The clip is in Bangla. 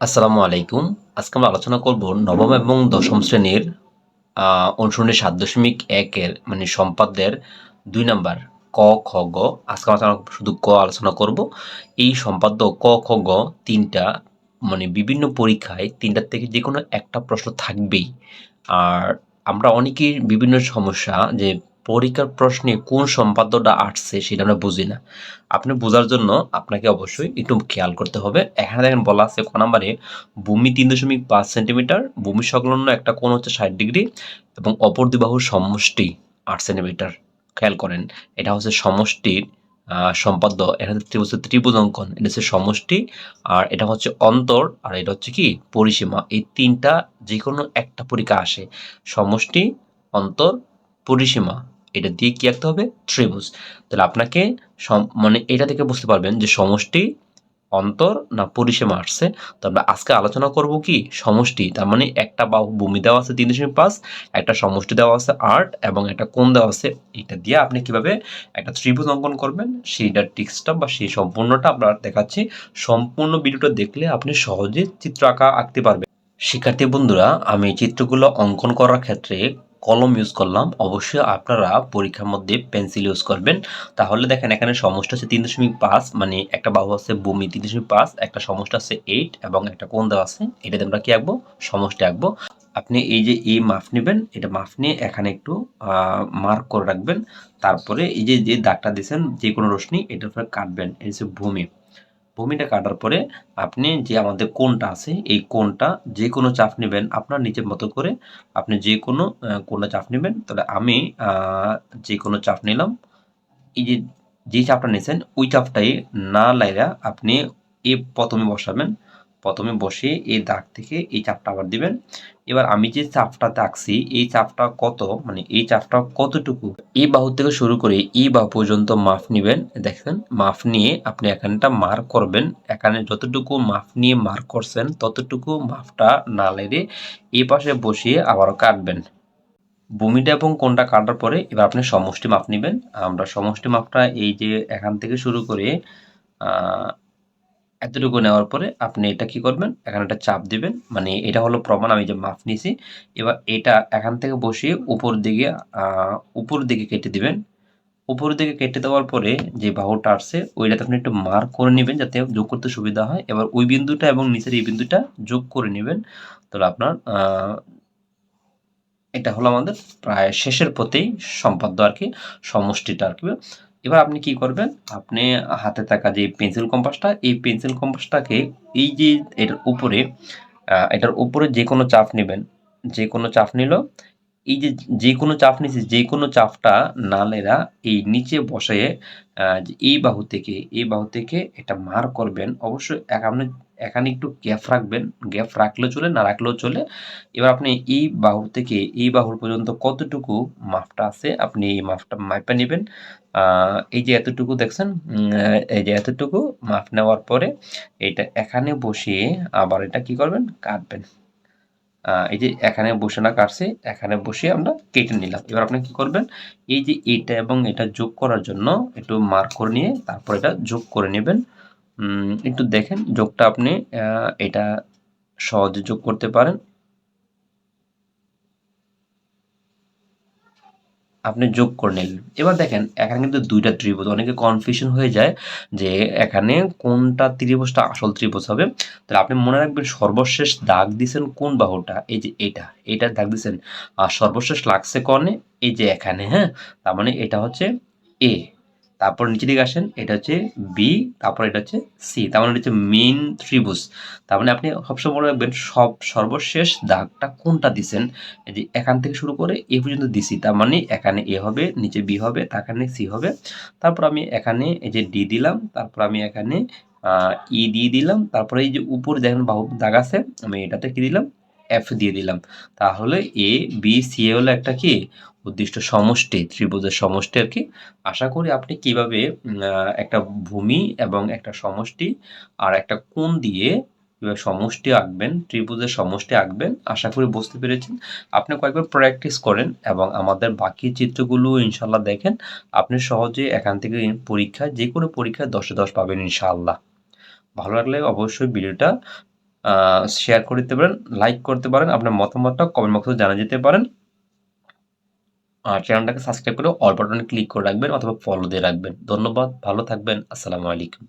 আসসালামু আলাইকুম। আজকে আমরা আলোচনা করব নবম এবং দশম শ্রেণির অনুসরণের সাত দশমিক একের মানে সম্পাদ্যের দুই নাম্বার, ক, খ, গ। আজকে আমরা শুধু ক আলোচনা করব। এই সম্পাদ্য ক, খ, গ তিনটা মানে বিভিন্ন পরীক্ষায় তিনটার থেকে যে কোনো একটা প্রশ্ন থাকবেই। আর আমরা অনেকেই বিভিন্ন সমস্যা যে পরীক্ষার প্রশ্নে কোন সম্পাদ্যটা আসছে সেটা আমরা বুঝি না। আপনি বোঝার জন্য আপনাকে অবশ্যই একটু খেয়াল করতে হবে। এখানে দেখেন বলা আছে ক নাম্বারে, ভূমি তিন দশমিক পাঁচ সেন্টিমিটার, ভূমি সংলগ্ন একটা কোণ হচ্ছে ষাট ডিগ্রি এবং অপর দুই সমষ্টি আট সেন্টিমিটার। খেয়াল করেন, এটা হচ্ছে সমষ্টির সম্পাদ্য। এটা হচ্ছে ত্রিভুজ অঙ্কন, এটা হচ্ছে সমষ্টি আর এটা হচ্ছে অন্তর আর এটা হচ্ছে কি? পরিসীমা। এই তিনটা যে কোনো একটা পরীক্ষা আসে। সমষ্টি, অন্তর, পরিসীমা। এটা দিয়ে কি আঁকতে হবে? ত্রিভুজ। তাহলে আপনাকে মানে এটা থেকে বুঝতে পারবেন যে সমষ্টি অন্তর না পরিসীমা আসছে। তো আমরা আজকে আলোচনা করব কি? সমষ্টি, তার মানে একটা বাহু ভূমি দেওয়া আছে তিন দশমিক পাঁচ, একটা সমষ্টি দেওয়া আছে আট এবং একটা কোণ দেওয়া আছে। এটা দিয়ে আপনি কীভাবে একটা ত্রিভুজ অঙ্কন করবেন? সেইটার টিক্সটা বা সেই সম্পূর্ণটা আমরা দেখাচ্ছি। সম্পূর্ণ ভিডিওটা দেখলে আপনি সহজে চিত্র আঁকা, আঁকতে পারবেন। শিক্ষার্থী বন্ধুরা, আমি চিত্রগুলো অঙ্কন করার ক্ষেত্রে কলম ইউজ করলাম, অবশ্যই আপনারা পরীক্ষার মধ্যে পেন্সিল ইউজ করবেন। তাহলে দেখেন এখানে সমষ্টি আছে তিন দশমিক পাঁচ মানে একটা বাহু আছে বমি তিন দশমিক পাঁচ, একটা সমষ্টি আছে এইট এবং একটা কোন দেওয়া আছে। এটাতে আমরা কি আঁকবো? সমষ্টি আঁকবো। আপনি এই যে এই মাফ নেবেন, এটা মাফ নিয়ে এখানে একটু মার্ক করে রাখবেন। তারপরে এই যে যে দাগটা দিয়েছেন যে কোনো রশ্মি, এটার উপরে কাটবেন। এই যে ভূমি। ভূমিটা কাটার পরে আপনি যে আমাদের কোনটা আছে, এই কোনটা যে কোনো চাপ নেবেন আপনার নিজের মতো করে। আপনি যে কোনো কোণটা চাপ নেবেন। তাহলে আমি যে কোনো চাপ নিলাম। এই যে যে চাপটা নিয়েছেন ওই চাপটাই না লাইরা আপনি এ প্রথমে বসাবেন। প্রথমে বসে এই দাগ থেকে এই চাপটা আবার দিবেন। এবার আমি যে চাপটা আঁকছি, এই চাপটা কত? মানে এই চাপটা কতটুকু? এই বাহু থেকে শুরু করে এই বাহু পর্যন্ত মাপ নেবেন। দেখেন, মাপ নিয়ে আপনি এখানটা মার্ক করবেন। এখানে যতটুকু মাপ নিয়ে মার্ক করছেন, ততটুকু মাপটা না লেগে এই পাশে বসিয়ে আবারও কাটবেন। ভূমিটা এবং কোনটা কাটার পরে এবার আপনি সমষ্টি মাপ নেবেন। আমরা সমষ্টি মাপটা এই যে এখান থেকে শুরু করে এতটুকু নেওয়ার পরে আপনি এটা কি করবেন? এখানে একটা চাপ দিবেন। মানে এটা হলো প্রমাণ, আমি যে মাপ নিয়েছি এবার এটা এখান থেকে বসিয়ে উপর দিকে উপর দিকে কেটে দিবেন। উপর দিকে কেটে দেওয়ার পরে যে বাহুটা আসছে, ওইটাতে আপনি একটু মার্ক করে নেবেন যাতে যোগ করতে সুবিধা হয়। এবার ওই বিন্দুটা এবং নিচের এই বিন্দুটা যোগ করে নেবেন। তাহলে আপনার এটা হলো আমাদের প্রায় শেষের পথেই সম্পাদ্য আর কি সমষ্টিটা আর কি। এবার আপনি কি করবেন? আপনি হাতে থাকা যে পেন্সিল কম্পাসটা, এই পেন্সিল কম্পাসটাকে এই যে এটার উপরে এটার উপরে যে কোনো চাপ নেবেন, যে কোনো চাপ নিল, এই যে যে কোনো চাপ নিচ্ছে যে কোনো চাপটা নালেরা এই নিচে বসে এই বাহু থেকে, এই বাহু থেকে এটা মার করবেন। অবশ্যই আপনি এখানে একটু গ্যাপ রাখবেন গ্যাপ রাখলেও চলে, না রাখলেও চলে। এবার আপনি এই বাহু থেকে এই বাহুর পর্যন্ত কতটুকু মাপটা আছে, আপনি এই মাপটা মাপে নেবেন। এই যে এতটুকু দেখছেন এই যে এতটুকু মাপ নেওয়ার পরে এটা এখানে বসিয়ে আবার এটা কি করবেন, কাটবেন। এই যে এখানে বসে না কাটছে, এখানে বসিয়ে আমরা কেটে নিলাম। এবার আপনি কি করবেন, এই যে এটা এবং এটা যোগ করার জন্য একটু মার্ক করে নিয়ে তারপর এটা যোগ করে নেবেন। একটু দেখেন, যোগটা আপনি এটা সহজে যোগ করতে পারেন। আপনি যোগ করে নিলেন। এবার দেখেন, এখানে কিন্তু দুইটা ত্রিভুজ, অনেকে কনফিউশন হয়ে যায় যে এখানে কোনটা ত্রিভুজটা আসল ত্রিভুজ হবে। তাহলে আপনি মনে রাখবেন, সর্বশেষ দাগ দিছেন কোন বাহুটা? এই যে এটা এটা দাগ দিছেন। আর সর্বশেষ লাগছে কনে? এই যে এখানে হ্যাঁ? তার মানে এটা হচ্ছে এ তারপর নিচে দিকে আসেন, এটা হচ্ছে বি তারপর এটা হচ্ছে সি তার মানে হচ্ছে মেইন ত্রিভুজ। তার মানে আপনি সবসময় মনে রাখবেন, সব সর্বশেষ দাগটা কোনটা দিছেন যে এখান থেকে শুরু করে এ পর্যন্ত দিছি, তার মানে এখানে এ হবে, নিচে বি হবে তারখানে সি হবে। তারপর আমি এখানে এই যে ডি দিলাম, তারপর আমি এখানে ই দিয়ে দিলাম, তারপরে এই যে উপরে দেখেন দাগ আছে, আমি এটাতে কি দিলাম? এফ দিয়ে দিলাম। তাহলে এ বি সি এ হলো একটা কি? উদ্দিষ্ট সমষ্টি, ত্রিভুজের সমষ্টি আর কি। আশা করি আপনি কীভাবে একটা ভূমি এবং একটা সমষ্টি আর একটা কোণ দিয়ে সমষ্টি আঁকবেন, ত্রিভুজের সমষ্টি আঁকবেন, আশা করি বুঝতে পেরেছেন। আপনি কয়েকবার প্র্যাকটিস করেন এবং আমাদের বাকি চিত্রগুলো ইনশাল্লাহ দেখেন। আপনি সহজে এখান থেকে পরীক্ষায় যে কোনো পরীক্ষায় দশে দশ পাবেন ইনশাআল্লাহ। ভালো লাগলে অবশ্যই ভিডিওটা শেয়ার করে দিতে পারেন লাইক করতে পারেন, আপনার মতামতটা কমেন্ট বক্সে জানা যেতে পারেন। আর চ্যানেলটাকে সাবস্ক্রাইব করে অল বাটনে ক্লিক করে রাখবেন অথবা ফলো দিয়ে রাখবেন। ধন্যবাদ, ভালো থাকবেন, আসসালামু আলাইকুম।